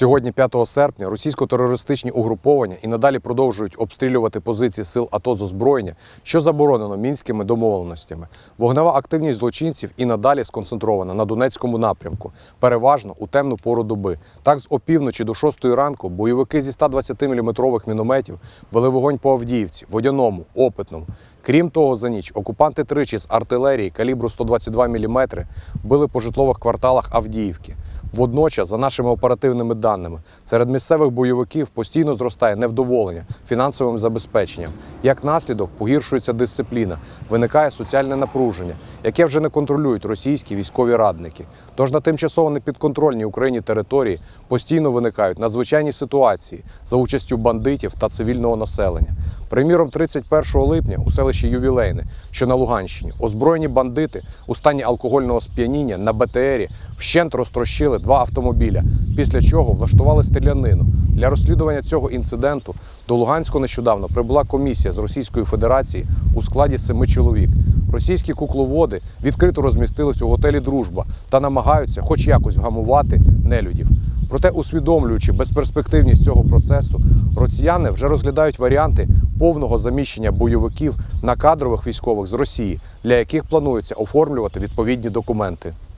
Сьогодні, 5 серпня, російсько-терористичні угруповання і надалі продовжують обстрілювати позиції сил АТО з озброєння, що заборонено мінськими домовленостями. Вогнева активність злочинців і надалі сконцентрована на Донецькому напрямку, переважно у темну пору доби. Так, з опівночі до 6 ранку бойовики зі 120-мм мінометів вели вогонь по Авдіївці, Водяному, Опитному. Крім того, за ніч окупанти тричі з артилерії калібру 122 мм били по житлових кварталах Авдіївки. Водночас, за нашими оперативними даними, серед місцевих бойовиків постійно зростає невдоволення фінансовим забезпеченням. Як наслідок погіршується дисципліна, виникає соціальне напруження, яке вже не контролюють російські військові радники. Тож на тимчасово непідконтрольній Україні території постійно виникають надзвичайні ситуації за участю бандитів та цивільного населення. Приміром, 31 липня у селищі Ювілейне, що на Луганщині, озброєні бандити у стані алкогольного сп'яніння на БТРі вщент розтрощили два автомобіля, після чого влаштували стрілянину. Для розслідування цього інциденту до Луганську нещодавно прибула комісія з Російської Федерації у складі семи чоловік. Російські кукловоди відкрито розмістились у готелі Дружба та намагаються, хоч якось вгамувати нелюдів. Проте, усвідомлюючи безперспективність цього процесу, росіяни вже розглядають варіанти повного заміщення бойовиків на кадрових військових з Росії, для яких планується оформлювати відповідні документи.